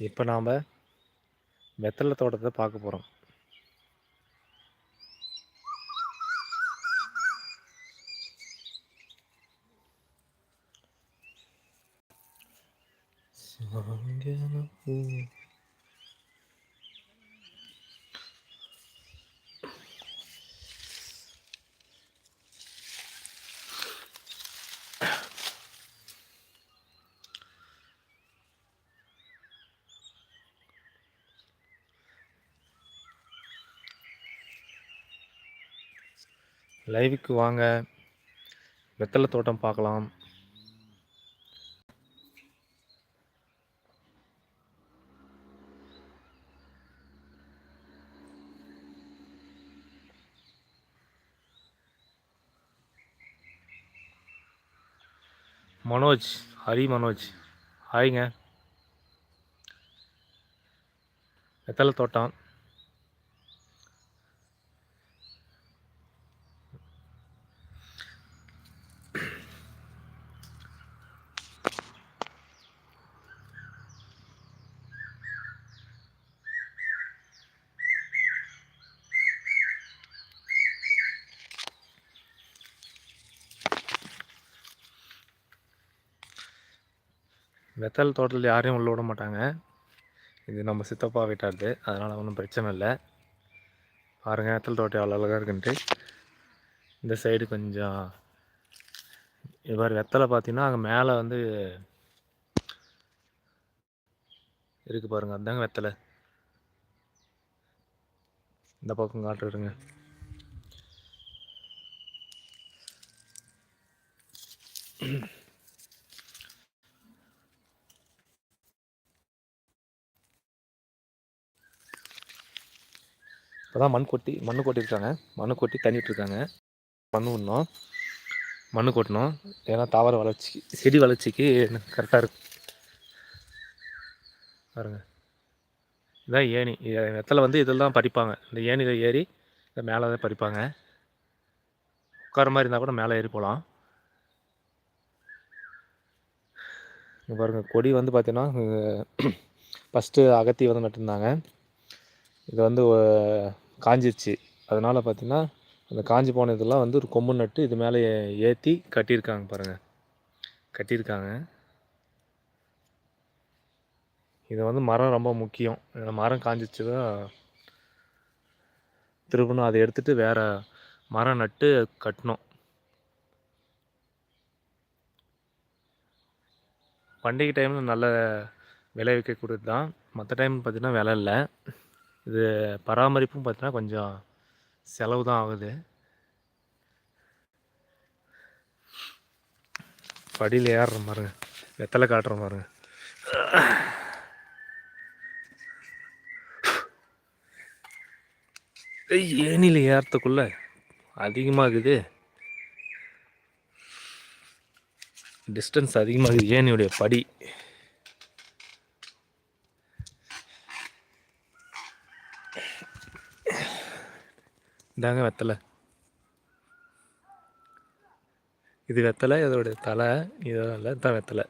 இப்போ நாம் வெத்தலை தோட்டத்தை பார்க்க போகிறோம் லைவுக்கு வாங்க. வெத்தலை தோட்டம் பார்க்கலாம். மனோஜ் ஹரி மனோஜ். ஹாய்ங்க. வெத்தலை தோட்டம். வெத்தலை தோட்டத்தில் யாரையும் உள்ள விட மாட்டாங்க. இது நம்ம சித்தப்பா வீட்டாருது. அதனால் ஒன்றும் பிரச்சனை இல்லை. பாருங்கள் வெத்தல் தோட்டம் அவ்வளோ அழகாக இருக்குன்ட்டு. இந்த சைடு கொஞ்சம் இவ்வாறு வெத்தலை பார்த்தீங்கன்னா அங்கே மேலே வந்து இருக்கு பாருங்கள் அதுதாங்க வெத்தலை. இந்த பக்கம் காட்டுறேங்க இப்போ தான் மண் கொட்டி மண் கொட்டியிருக்காங்க. மண் கொட்டி தண்ணிட்டுருக்காங்க. மண் விடணும் மண் கொட்டணும். ஏன்னா தாவர வளர்ச்சிக்கு செடி வளர்ச்சிக்கு கரெக்டாக இருக்கும் பாருங்க. இதான் ஏணி. வெத்தலை வந்து இதில் தான் பறிப்பாங்க. இந்த ஏணியில் ஏறி இந்த மேலே தான் பறிப்பாங்க. உட்கார மாதிரி இருந்தால் கூட மேலே ஏறி போகலாம். இங்கே பாருங்கள் கொடி வந்து பார்த்தீங்கன்னா ஃபஸ்ட்டு அகத்தி வந்து நட்டுருந்தாங்க. இது வந்து காஞ்சிருச்சு. அதனால் பார்த்திங்கன்னா அந்த காஞ்சி போன இதெல்லாம் வந்து ஒரு கொம்பு நட்டு இது மேலே ஏற்றி கட்டியிருக்காங்க பாருங்கள் கட்டியிருக்காங்க. இது வந்து மரம் ரொம்ப முக்கியம். இந்த மரம் காஞ்சிச்சு தான் திரும்பணும். அதை எடுத்துகிட்டு வேறு மரம் நட்டு கட்டணும். பண்டிகை டைமில் நல்ல விளைவிக்கக்கூடியது தான் மற்ற டைம் பார்த்திங்கன்னா விலை இல்லை. இது பராமரிப்பும் பார்த்தீங்கன்னா கொஞ்சம் செலவு தான் ஆகுது. படியில் ஏறுற பாருங்க வெத்தலை காட்டுற பாருங்க ஏனியில் ஏறத்துக்குள்ள அதிகமாகுது. டிஸ்டன்ஸ் அதிகமாகுது ஏனியுடைய படி. இதாங்க வெத்தலை. இது வெத்தலை இதோடைய தலை இதெல்லாம் தான் வெத்தலை.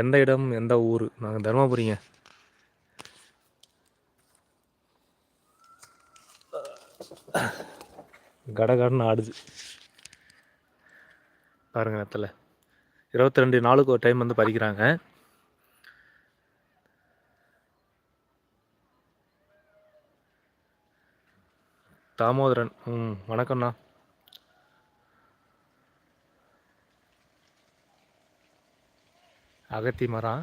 எந்த இடம் எந்த ஊர்? நாங்கள் தருமபுரிங்க. கடகடன்னு ஆடுது. பாருங்கள் வெத்தலை. இருபத்தி ரெண்டு நாளுக்கு ஒரு டைம் வந்து பறிக்கிறாங்க. தாமோதரன். ம் வணக்கம்ண்ணா. அகத்தி மரம்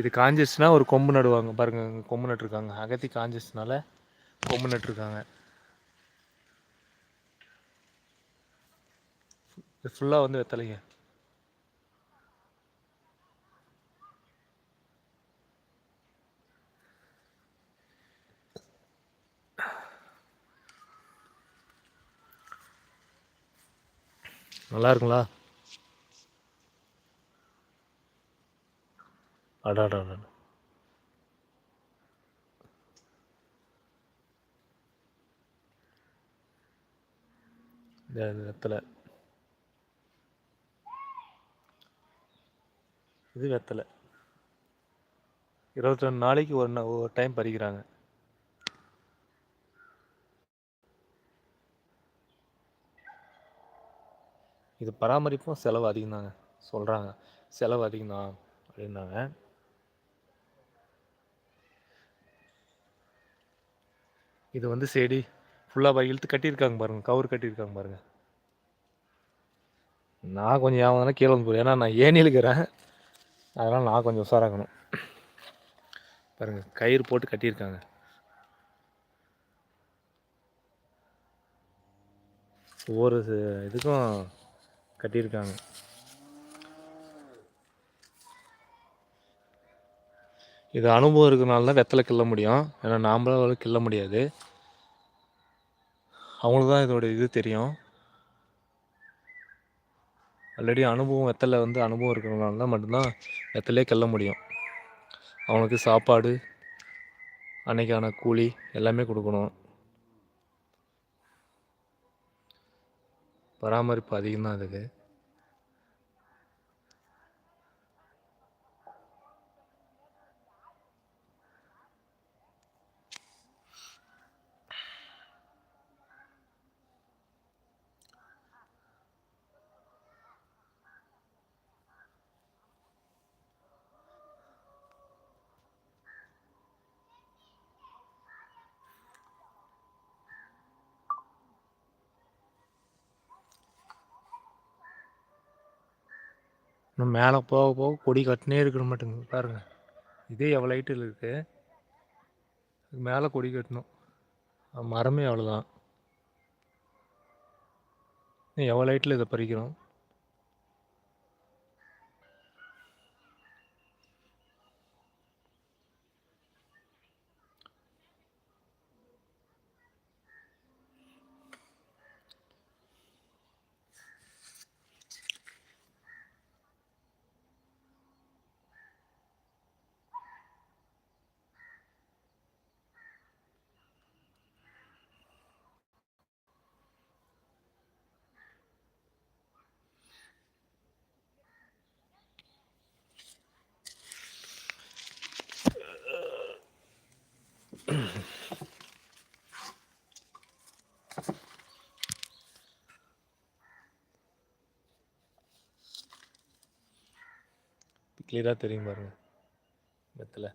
இது காஞ்சிச்சுன்னா ஒரு கொம்பு நடுவாங்க. பாருங்க கொம்பு நட்டுருக்காங்க. அகத்தி காஞ்சிச்சுனால கொம்பு நட்டுருக்காங்க. இது ஃபுல்லாக வந்து வெத்தலைங்க. நல்லா இருக்குங்களா அடாடா இந்த வெத்தலை. இது வெத்தலை. இருபத்தி ரெண்டு நாளைக்கு ஒரு ஒரு டைம் பறிக்கிறாங்க. இது பராமரிப்பும் செலவு அதிகம் தாங்க சொல்கிறாங்க செலவு அதிகம் தான் அப்படின்னாங்க. இது வந்து செடி ஃபுல்லாக இழுத்து கட்டியிருக்காங்க பாருங்கள் கவர் கட்டியிருக்காங்க பாருங்கள் நான் கொஞ்சம் ஏன் கீழே வந்து போகிறேன் ஏன்னா நான் ஏன் இழுக்கிறேன். அதனால் நான் கொஞ்சம் உஷாராகணும். பாருங்கள் கயிறு போட்டு கட்டியிருக்காங்க. ஒவ்வொரு இதுக்கும் கட்டியிருக்காங்க. இது அனுபவம் இருக்கிறனால தான் வெத்தலை கிள்ள முடியும். ஏன்னா நாம்பளால் கிள்ள முடியாது. அவங்களுக்கு தான் இதோட இது தெரியும். ஆல்ரெடி அனுபவம் வெத்தலை வந்து அனுபவம் இருக்கிறனால தான் மட்டும்தான் வெத்தலையே கிள்ள முடியும். அவனுக்கு சாப்பாடு அன்னைக்கான கூலி எல்லாமே கொடுக்கணும். பராமரிப்பு அதிகம்தான் அதுக்கு. இன்னும் மேலே போக போக கொடி கட்டினே இருக்கிற மாட்டேங்குது பாருங்க. இதே எவ்வளோ ஹைட்டில் இருக்குது மேலே கொடி கட்டணும். மரமே அவ்வளோதான். எவ்வளோ ஹைட்டில் இதை பறிக்கிறோம்? கிளியராக தெரியும் பாருங்க. வெத்தலை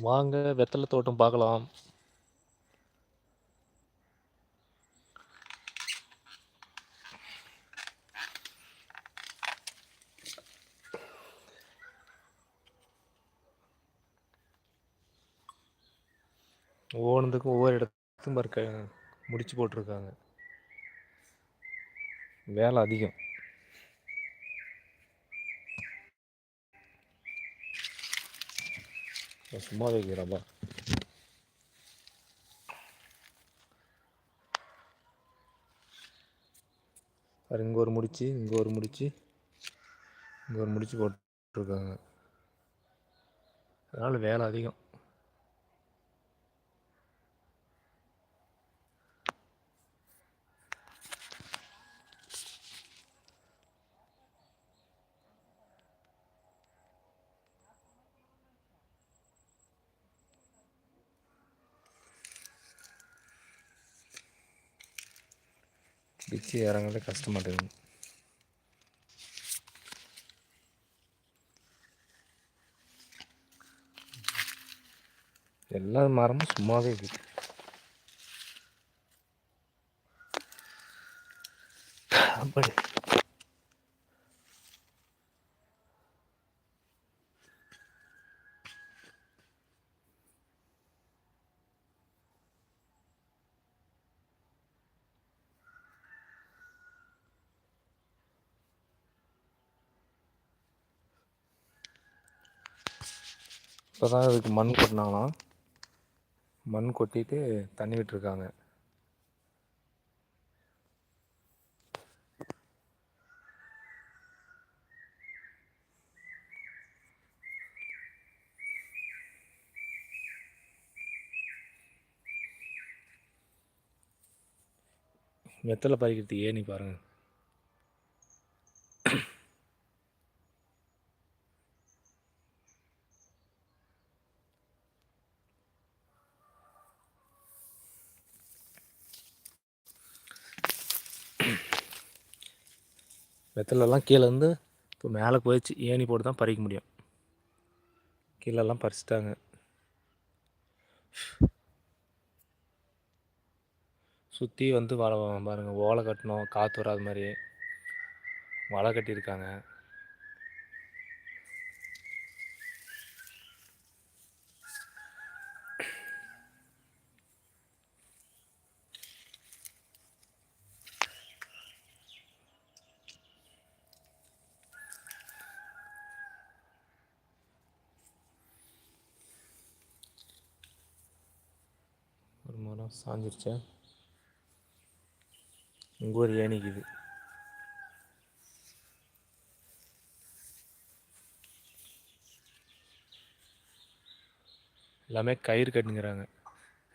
வாங்க வெத்தலை தோட்டம் பார்க்கலாம். ஒவ்வொன்றுக்கும் ஒவ்வொரு இடத்துக்கும் இருக்க முடிச்சு போட்டிருக்காங்க. வேலை அதிகம். சும்மா வைக்கிறப்பா பாரு இங்கே ஒரு முடிச்சு இங்கே ஒரு முடிச்சு இங்கே ஒரு முடிச்சு போட்டிருக்காங்க. அதனால் வேலை அதிகம். வச்சு இறங்குறது கஷ்டமாக இருக்குது. எல்லா மரமும் சும்மாவே இருக்கு அப்படி. இப்போ தான் இதுக்கு மண் கொட்டினாங்களாம் மண் கொட்டிட்டு தண்ணி விட்டுருக்காங்க. வெத்தலை பறிக்கிறதுக்கு ஏணி பாருங்கள் வெத்தலைலாம் கீழே இருந்து இப்போ மேலே போயிடுச்சு. ஏணி போட்டு தான் பறிக்க முடியும். கீழெல்லாம் பறிச்சிட்டாங்க. சுற்றி வந்து வலை பாருங்கள் ஓலை கட்டணும் காற்று வராத மாதிரி. வலை கட்டியிருக்காங்க ஒரு மரம் சாஞ்சிருச்சா. இங்கே ஒரு ஏணிக்குது எல்லாமே கயிறு கட்டுங்கிறாங்க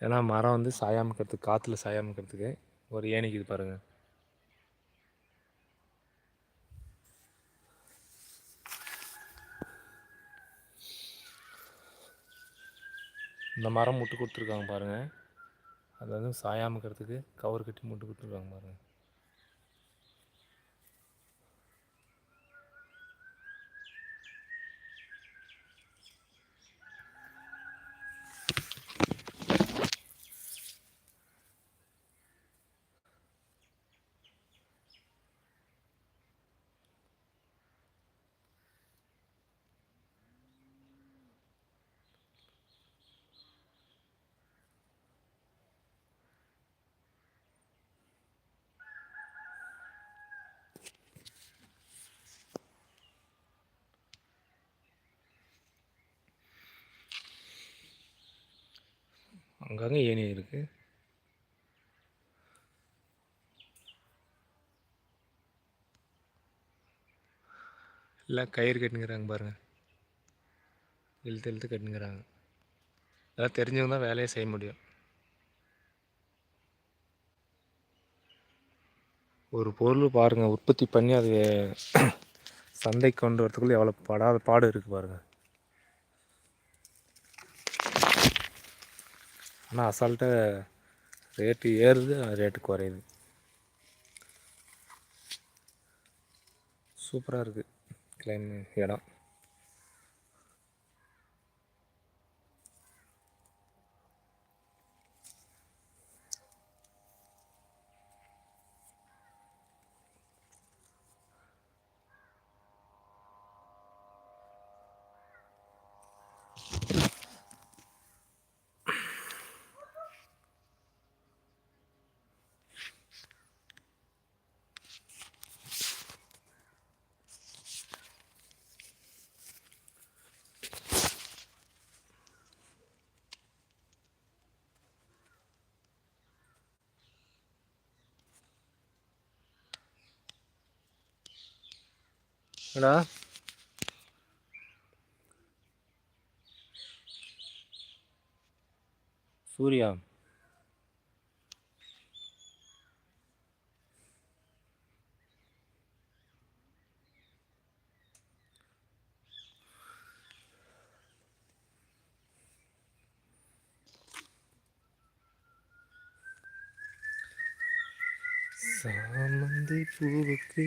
ஏன்னா மரம் வந்து சாயாமல் இருக்கிறதுக்கு காற்றுல சாயாமல் இருக்கிறதுக்கு ஒரு ஏணிக்குது பாருங்கள் இந்த மரம் முட்டு கொடுத்துருக்காங்க பாருங்கள் அது வந்து சாயாமல் இருக்கிறதுக்கு கவர் கட்டி மூட்டு கொடுத்துருக்காங்க பாருங்கள் அங்கங்கே ஏணி இருக்குது எல்லாம் கயிறு கட்டுங்கிறாங்க பாருங்கள் இழுத்து இழுத்து கட்டுங்கிறாங்க அதெல்லாம் தெரிஞ்சவங்க தான் வேலையை செய்ய முடியும். ஒரு பொருள் பாருங்கள் உற்பத்தி பண்ணி அதை சந்தைக்கு கொண்டு வரத்துக்குள்ளே எவ்வளோ படாத பாடு இருக்குது பாருங்கள் ஆனால் அசால்ட்டாக ரேட்டு ஏறுது ரேட்டு குறையுது. சூப்பராக இருக்குது கிளைம் இடம். என்னடா? சூர்யா. சாமந்தி பூவுக்கு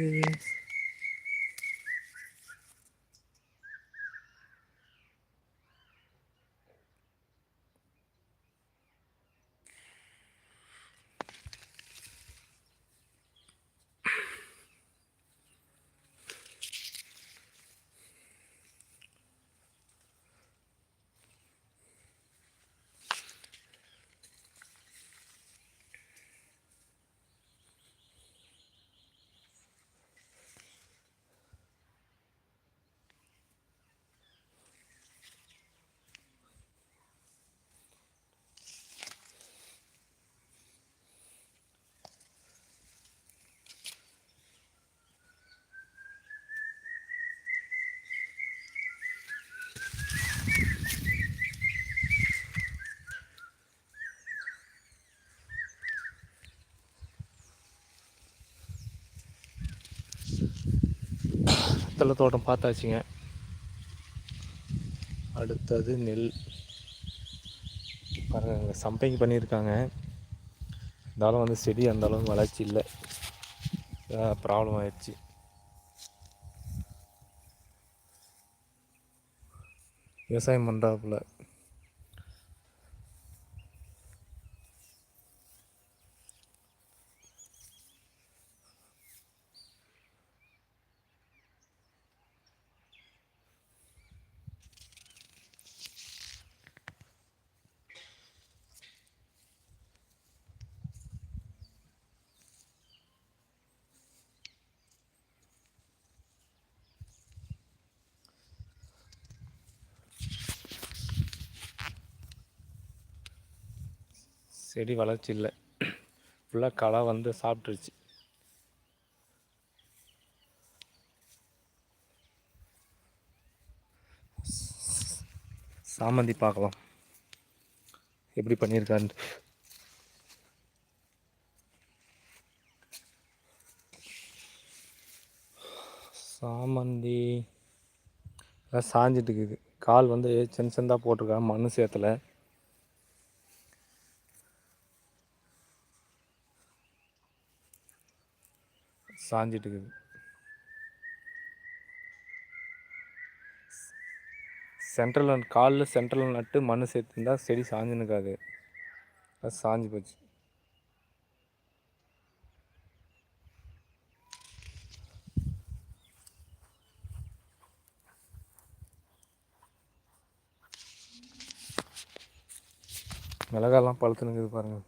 வெத்தலை தோட்டம் பார்த்தாச்சுங்க. அடுத்தது நெல். பாருங்க சம்பைக்கு பண்ணியிருக்காங்க. இருந்தாலும் வந்து செடி அந்த அளவுக்கு வளர்ச்சி இல்லை. ப்ராப்ளம் ஆயிடுச்சு. விவசாயம் பண்ணுறாப்புல செடி வளர்ச்சி இல்லை. ஃபுல்லாக களை வந்து சாப்பிட்ருச்சு சாமந்தி பார்க்கலாம். எப்படி பண்ணியிருக்கான்னு. சாமந்தி. சாஞ்சிட்டு இருக்குது. கால் வந்து சின்ன சின்னதாக போட்டிருக்காங்க. மண் சேத்துல. சாஞ்சிட்டு இருக்குது சென்ட்ரலில் காலில் சென்ட்ரல் நட்டு மண் சேர்த்துருந்தா செடி சாஞ்சுனுக்காது அது சாஞ்சு போச்சு. மிளகாலாம் பழுத்து பாருங்கள்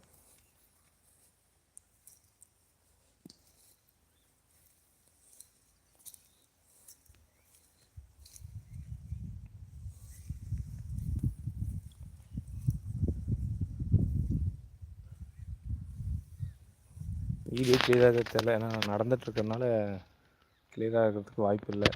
வீடியோ கிளியராக தெரியல. ஏன்னா நான் நடந்துட்டு கிளியராக இருக்கிறதுக்கு வாய்ப்பு இல்லை.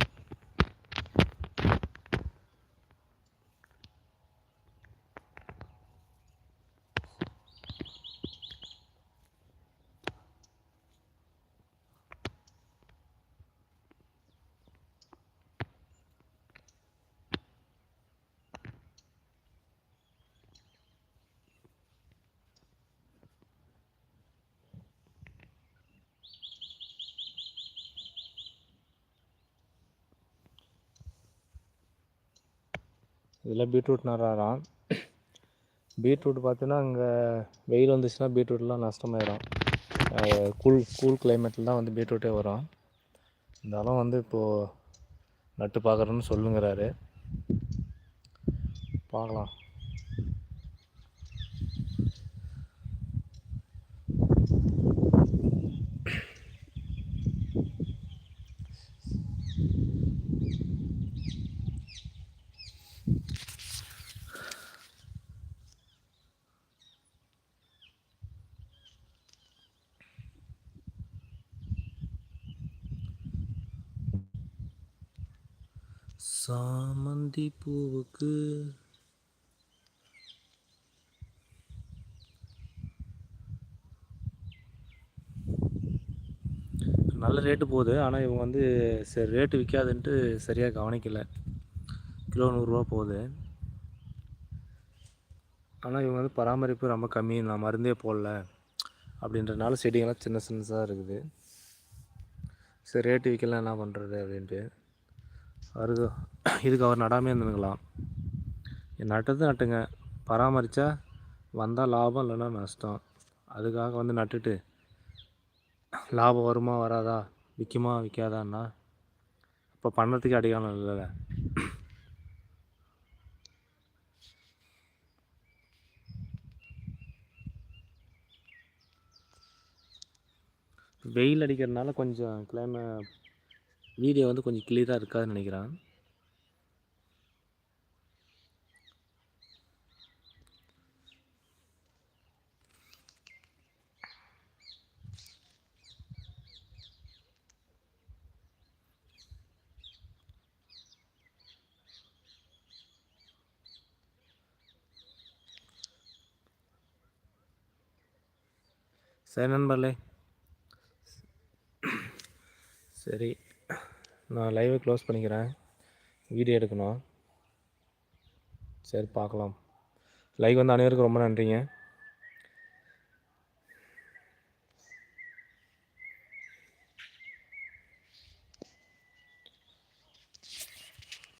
இதில் பீட்ரூட் நடுறாராம். பீட்ரூட் பார்த்தீங்கன்னா அங்கே வெயில் வந்துச்சுன்னா பீட்ரூட்லாம் நஷ்டமாயிடும் கூல் கூல் கிளைமேட்டில் தான் வந்து பீட்ரூட்டே வரும். இருந்தாலும் வந்து இப்போது நட்டு பார்க்குறேன்னு சொல்லுங்கிறாரு. பார்க்கலாம். சாமந்தி பூவுக்கு நல்ல ரேட்டு போகுது. ஆனால் இவங்க வந்து சரி ரேட்டு விற்காதுன்ட்டு சரியாக கவனிக்கலை. கிலோ நூறுரூவா போகுது. ஆனால் இவங்க வந்து பராமரிப்பு ரொம்ப கம்மி நான் மருந்தே போடல அப்படின்றனால செடிங்கெல்லாம் சின்ன சின்னதாக இருக்குது. சரி ரேட்டு விற்கலாம் என்ன பண்ணுறது அப்படின்ட்டு. அவருக்கு இதுக்கு அவர் நடாமே இருந்துங்களாம். நட்டது நட்டுங்க. பராமரித்தா வந்தால் லாபம் இல்லைன்னா நஷ்டம். அதுக்காக வந்து நட்டுட்டு லாபம் வருமா வராதா? விற்குமா விற்காதான்னா இப்போ பண்ணுறதுக்கே அடிக்காலம் இல்லைல்ல. வெயில் அடிக்கிறதுனால கொஞ்சம் கிளைமே வீடியோ வந்து கொஞ்சம் கிளியராக இருக்காதுன்னு நினைக்கிறேன். சரி நண்பர்களே சரி நான் லைவை க்ளோஸ் பண்ணிக்கிறேன். வீடியோ எடுக்கணும். சரி பார்க்கலாம். லைக் வந்து அனைவருக்கும் ரொம்ப நன்றிங்க.